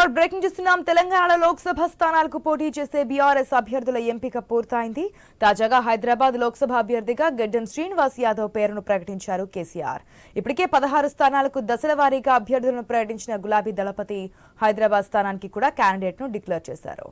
War breaking చూస్తున్నాం. తెలంగాణ లోక్సభ స్థానాలకు పోటీ చేసే బీఆర్ఎస్ అభ్యర్థుల ఎంపిక పూర్తయింది. తాజాగా హైదరాబాద్ లోక్సభ అభ్యర్థిగా గడ్డం శ్రీనివాస్ యాదవ్ పేరును ప్రకటించారు కేసీఆర్. ఇప్పటికే పదహారు స్థానాలకు దశల వారీగా అభ్యర్థులను ప్రకటించిన గులాబీ దళపతి హైదరాబాద్ స్థానానికి కూడా క్యాండిడేట్ను డిక్లేర్ చేశారు.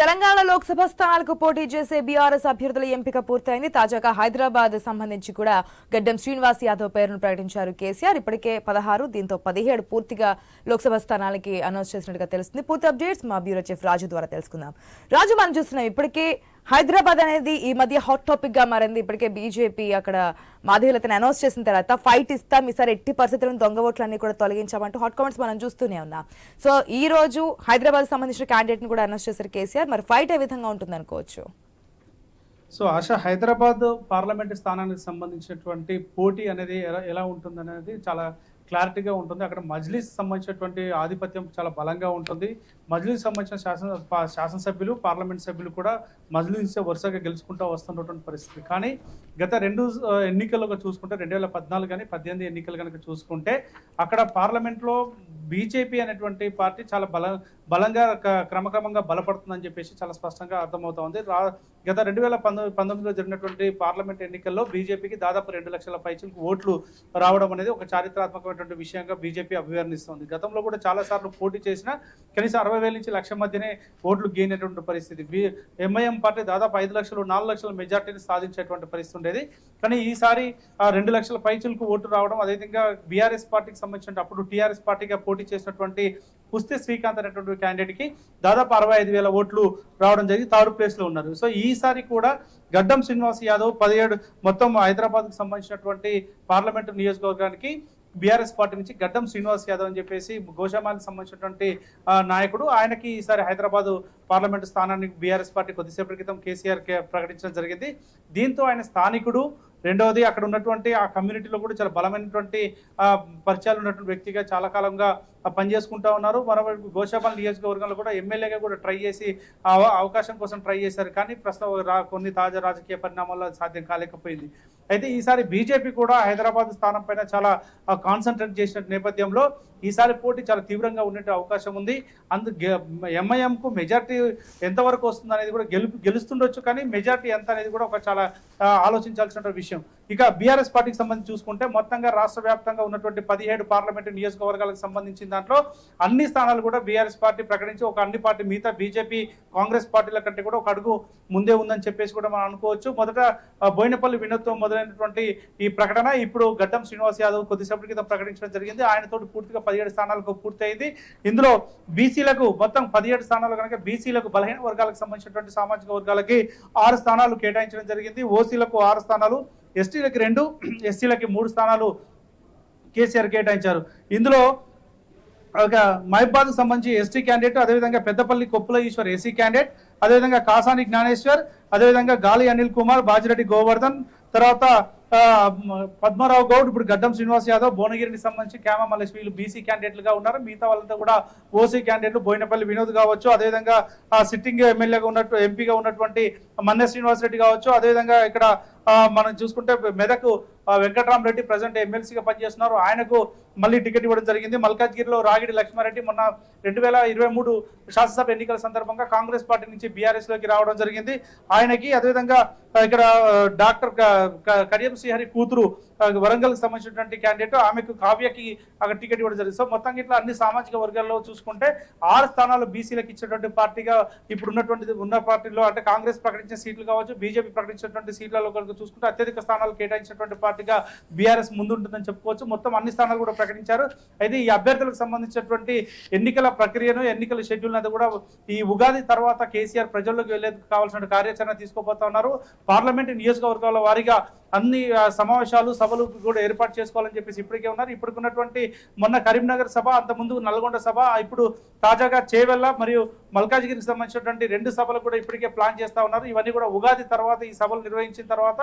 తెలంగాణ లోక్సభ స్థానాలకు పోటీ చేసే బీఆర్ఎస్ అభ్యర్థుల ఎంపిక పూర్తయింది. తాజాగా హైదరాబాద్ సంబంధించి కూడా గడ్డం శ్రీనివాస్ యాదవ్ పేరును ప్రకటించారు కేసీఆర్. ఇప్పటికే పదహారు దీంతో పదిహేడు పూర్తిగా లోక్సభ స్థానాలకి అనౌన్స్ చేసినట్టుగా తెలుస్తుంది. పూర్తి అప్డేట్స్ మా బ్యూరో చీఫ్ రాజు ద్వారా తెలుసుకుందాం. రాజు మనం చూస్తున్నాం ఇప్పటికే హైదరాబాద్ అనేది ఈ మధ్య హాట్ టాపిక్గా మారింది. ఇప్పటికే బీజేపీ అక్కడ మాధవీలతను అనౌన్స్ చేసిన తర్వాత ఫైట్ ఇస్తాం ఈసారి ఎట్టి పరిస్థితులను దొంగ ఓట్లన్నీ కూడా తొలగించామంటూ హాట్ కామెంట్స్ మనం చూస్తూనే ఉన్నాం. సో ఈ రోజు హైదరాబాద్ సంబంధించిన క్యాండిడేట్ని కూడా అనౌన్స్ చేశారు కేసీఆర్. మరి ఫైట్ ఏ విధంగా ఉంటుంది అనుకోవచ్చు? సో ఆశ హైదరాబాద్ పార్లమెంట్ స్థానానికి సంబంధించినటువంటి పోటీ అనేది ఎలా ఎలా ఉంటుంది అనేది చాలా క్లారిటీగా ఉంటుంది. అక్కడ మజ్లిస్ సంబంధించినటువంటి ఆధిపత్యం చాలా బలంగా ఉంటుంది. మజ్లిస్ సంబంధించిన శాసన శాసనసభ్యులు పార్లమెంట్ సభ్యులు కూడా మజ్లిస్ వరుసగా గెలుచుకుంటూ వస్తున్నటువంటి పరిస్థితి. కానీ గత రెండు ఎన్నికల్లో ఎన్నికలుగా చూసుకుంటే రెండు వేల పద్నాలుగు కానీ పద్దెనిమిది ఎన్నికలు కనుక చూసుకుంటే అక్కడ పార్లమెంట్లో బీజేపీ అనేటువంటి పార్టీ చాలా బల బలంగా క- క్రమక్రమంగా బలపడుతుందని చెప్పేసి చాలా స్పష్టంగా అర్థమవుతోంది. రా గత రెండు వేల పంతొమ్మిది పంతొమ్మిదిలో జరిగినటువంటి పార్లమెంట్ ఎన్నికల్లో బీజేపీకి దాదాపు రెండు లక్షల పైచిలకు ఓట్లు రావడం అనేది ఒక చారిత్రాత్మకమైనటువంటి విషయంగా బీజేపీ అభివర్ణిస్తుంది. గతంలో కూడా చాలా సార్లు పోటీ చేసిన కనీసం అరవై వేల నుంచి లక్ష మధ్యనే ఓట్లు గెయినటువంటి పరిస్థితి. బి ఎంఐఎం పార్టీ దాదాపు ఐదు లక్షలు నాలుగు లక్షల మెజార్టీని సాధించేటువంటి పరిస్థితి ఉండేది. కానీ ఈసారి ఆ రెండు లక్షల పైచులకు ఓటు రావడం అదేవిధంగా బీఆర్ఎస్ పార్టీకి సంబంధించిన అప్పుడు టీఆర్ఎస్ పార్టీగా పోటీ చేసినటువంటి కుస్తే శ్రీకాంత్ అనేటువంటి క్యాండిడేట్కి దాదాపు అరవై ఐదు వేల ఓట్లు రావడం జరిగి థర్డ్ ప్లేస్లో ఉన్నారు. సో ఈసారి కూడా గడ్డం శ్రీనివాస్ యాదవ్ పదిహేడు మొత్తం హైదరాబాద్కు సంబంధించినటువంటి పార్లమెంటు నియోజకవర్గానికి బీఆర్ఎస్ పార్టీ నుంచి గడ్డం శ్రీనివాస్ యాదవ్ అని చెప్పేసి గోషామాలకు సంబంధించినటువంటి నాయకుడు. ఆయనకి ఈసారి హైదరాబాద్ పార్లమెంటు స్థానాన్ని బీఆర్ఎస్ పార్టీ కొద్దిసేపటి క్రితం కేసీఆర్ కే- ప్రకటించడం జరిగింది. దీంతో ఆయన స్థానికుడు. రెండవది అక్కడ ఉన్నటువంటి ఆ కమ్యూనిటీలో కూడా చాలా బలమైనటువంటి పరిచయాలు ఉన్నటువంటి వ్యక్తిగా చాలా కాలంగా పని చేసుకుంటా ఉన్నారు. మరోవైపు గోషాపాల్ నియోజకవర్గంలో కూడా ఎమ్మెల్యేగా కూడా ట్రై చేసి అవ- అవకాశం కోసం ట్రై చేశారు. కానీ ప్రస్తుతం రా కొన్ని తాజా రాజకీయ పరిణామాల్లో సాధ్యం కాలేకపోయింది. అయితే ఈసారి బీజేపీ కూడా హైదరాబాద్ స్థానం పైన చాలా కాన్సన్ట్రేట్ చేసిన నేపథ్యంలో ఈసారి పోటీ చాలా తీవ్రంగా ఉండే అవకాశం ఉంది. అందు ఎంఐఎంకు మెజార్టీ ఎంతవరకు వస్తుంది అనేది కూడా గెలుపు గెలుస్తుండొచ్చు. కానీ మెజార్టీ ఎంత అనేది కూడా ఒక చాలా ఆలోచించాల్సిన విషయం. ఇక బీఆర్ఎస్ పార్టీకి సంబంధించి చూసుకుంటే మొత్తంగా రాష్ట్ర వ్యాప్తంగా ఉన్నటువంటి పదిహేడు పార్లమెంటు నియోజకవర్గాలకు సంబంధించిన దాంట్లో అన్ని స్థానాలు కూడా బీఆర్ఎస్ పార్టీ ప్రకటించి ఒక అన్ని పార్టీ మిగతా బీజేపీ కాంగ్రెస్ పార్టీల కంటే కూడా ఒక అడుగు ముందే ఉందని చెప్పేసి కూడా మనం అనుకోవచ్చు. మొదట బోయినపల్లి వినోద్తో మొదలైనటువంటి ఈ ప్రకటన ఇప్పుడు గడ్డం శ్రీనివాస్ యాదవ్ కొద్దిసేపటి క్రితం ప్రకటించడం జరిగింది. ఆయనతో పూర్తిగా పదిహేడు స్థానాలకు పూర్తయింది. ఇందులో బీసీలకు మొత్తం పదిహేడు స్థానాలు కనుక బీసీలకు బలహీన వర్గాలకు సంబంధించినటువంటి సామాజిక వర్గాలకి ఆరు స్థానాలు కేటాయించడం జరిగింది. ఓసీలకు ఆరు స్థానాలు ఎస్టీలకి రెండు ఎస్సీలకి మూడు స్థానాలు కేసీఆర్ కేటాయించారు. ఇందులో ఒక మహిబాద్ సంబంధించి ఎస్టీ క్యాండిడేట్ అదేవిధంగా పెద్దపల్లి కొప్పుల ఈశ్వర్ ఎస్సీ క్యాండిడేట్ అదేవిధంగా కాసాని జ్ఞానేశ్వర్ అదేవిధంగా గాలి అనిల్ కుమార్ బాజిరెడ్డి గోవర్ధన్ తర్వాత పద్మారావు గౌడ్ ఇప్పుడు గడ్డం శ్రీనివాస్ యాదవ్ భువనగిరికి సంబంధించి క్యామ మల్లేష్ వీళ్ళు బీసీ క్యాండిడేట్లుగా ఉన్నారు. మిగతా వాళ్ళంతా కూడా ఓసీ క్యాండిడేట్లు బోయినపల్లి వినోద్ కావచ్చు అదేవిధంగా సిట్టింగ్ ఎమ్మెల్యేగా ఉన్నట్టు ఎంపీగా ఉన్నటువంటి మన్నె శ్రీనివాస్ రెడ్డి కావచ్చు అదేవిధంగా ఇక్కడ మనం చూసుకుంటే మెదక్ వెంకట్రామరెడ్డి ప్రజెంట్ ఎమ్మెల్సీగా పనిచేస్తున్నారు. ఆయనకు మళ్ళీ టికెట్ ఇవ్వడం జరిగింది. మల్కాజ్గిరిలో రాగిడి లక్ష్మారెడ్డి మొన్న రెండు వేల ఇరవై మూడు శాసనసభ ఎన్నికల సందర్భంగా కాంగ్రెస్ పార్టీ నుంచి బీఆర్ఎస్లోకి రావడం జరిగింది. ఆయనకి అదేవిధంగా ఇక్కడ డాక్టర్ కరియం కడియం శ్రీహరి కూతురు వరంగల్కి సంబంధించినటువంటి క్యాండిడేట్ ఆమెకు కావ్యకి అక్కడ టికెట్ ఇవ్వడం జరిగింది. సో మొత్తం ఇట్లా అన్ని సామాజిక వర్గాల్లో చూసుకుంటే ఆరు స్థానాలు బీసీలకు ఇచ్చేటువంటి పార్టీగా ఇప్పుడు ఉన్నటువంటి ఉన్న పార్టీలో అంటే కాంగ్రెస్ ప్రకటించిన సీట్లు కావచ్చు బీజేపీ ప్రకటించినటువంటి సీట్లలో కనుక చూసుకుంటే అత్యధిక స్థానాలు కేటాయించినటువంటి పార్టీగా బీఆర్ఎస్ ముందుంటుందని చెప్పుకోవచ్చు. మొత్తం అన్ని స్థానాలు కూడా ప్రకటించారు. అయితే ఈ అభ్యర్థులకు సంబంధించినటువంటి ఎన్నికల ప్రక్రియను ఎన్నికల షెడ్యూల్ అనేది కూడా ఈ ఉగాది తర్వాత కేసీఆర్ ప్రజల్లోకి వెళ్ళేందుకు కావాల్సిన కార్యాచరణ తీసుకోబోతా ఉన్నారు. నియోజకవర్గాల వారీగా అన్ని సమావేశాలు సభలు కూడా ఏర్పాటు చేసుకోవాలని చెప్పేసి ఇప్పటికే ఉన్నారు. ఇప్పటికున్నటువంటి మొన్న కరీంనగర్ సభ అంత ముందు నల్గొండ సభ ఇప్పుడు తాజాగా చేవెళ్ళ మరియు మల్కాజ్గిరికి సంబంధించినటువంటి రెండు సభలు కూడా ఇప్పటికే ప్లాన్ చేస్తూ ఉన్నారు. ఇవన్నీ కూడా ఉగాది తర్వాత ఈ సభలు నిర్వహించిన తర్వాత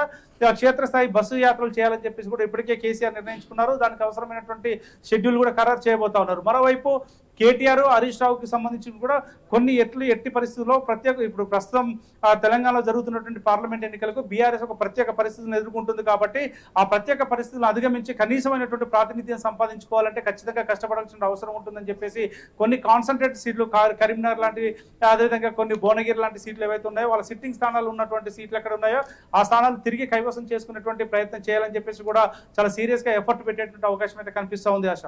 క్షేత్రస్థాయి బస్సు యాత్రలు చేయాలని చెప్పేసి కూడా ఇప్పటికే కేసీఆర్ నిర్ణయించుకున్నారు. దానికి అవసరమైనటువంటి షెడ్యూల్ కూడా ఖరారు చేయబోతా ఉన్నారు. మరోవైపు కేటీఆర్ హరీష్ రావుకి సంబంధించి కూడా కొన్ని ఎట్లు ఎట్టి పరిస్థితుల్లో ప్రత్యేక ఇప్పుడు ప్రస్తుతం ఆ, తెలంగాణలో జరుగుతున్నటువంటి పార్లమెంట్ ఎన్నికలకు బీఆర్ఎస్ ఒక ప్రత్యేక పరిస్థితులను ఎదుర్కొంటుంది కాబట్టి ఆ ప్రత్యేక పరిస్థితులను అధిగమించి కనీసమైనటువంటి ప్రాతినిధ్యం సంపాదించుకోవాలంటే ఖచ్చితంగా కష్టపడాల్సిన అవసరం ఉంటుందని చెప్పేసి కొన్ని కాన్సన్ట్రేట్ సీట్లు కరీంనగర్ లాంటి అదేవిధంగా కొన్ని భువనగిరి లాంటి సీట్లు ఏవైతే ఉన్నాయో వాళ్ళ సిట్టింగ్ స్థానాలు ఉన్నటువంటి సీట్లు ఎక్కడ ఉన్నాయో ఆ స్థానాలు తిరిగి కైవసం చేసుకునేటువంటి ప్రయత్నం చేయాలని చెప్పేసి కూడా చాలా సీరియస్గా ఎఫర్ట్ పెట్టేటువంటి అవకాశం అయితే కనిపిస్తూ ఉంది ఆశ.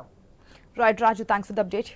Right Raju thanks for the update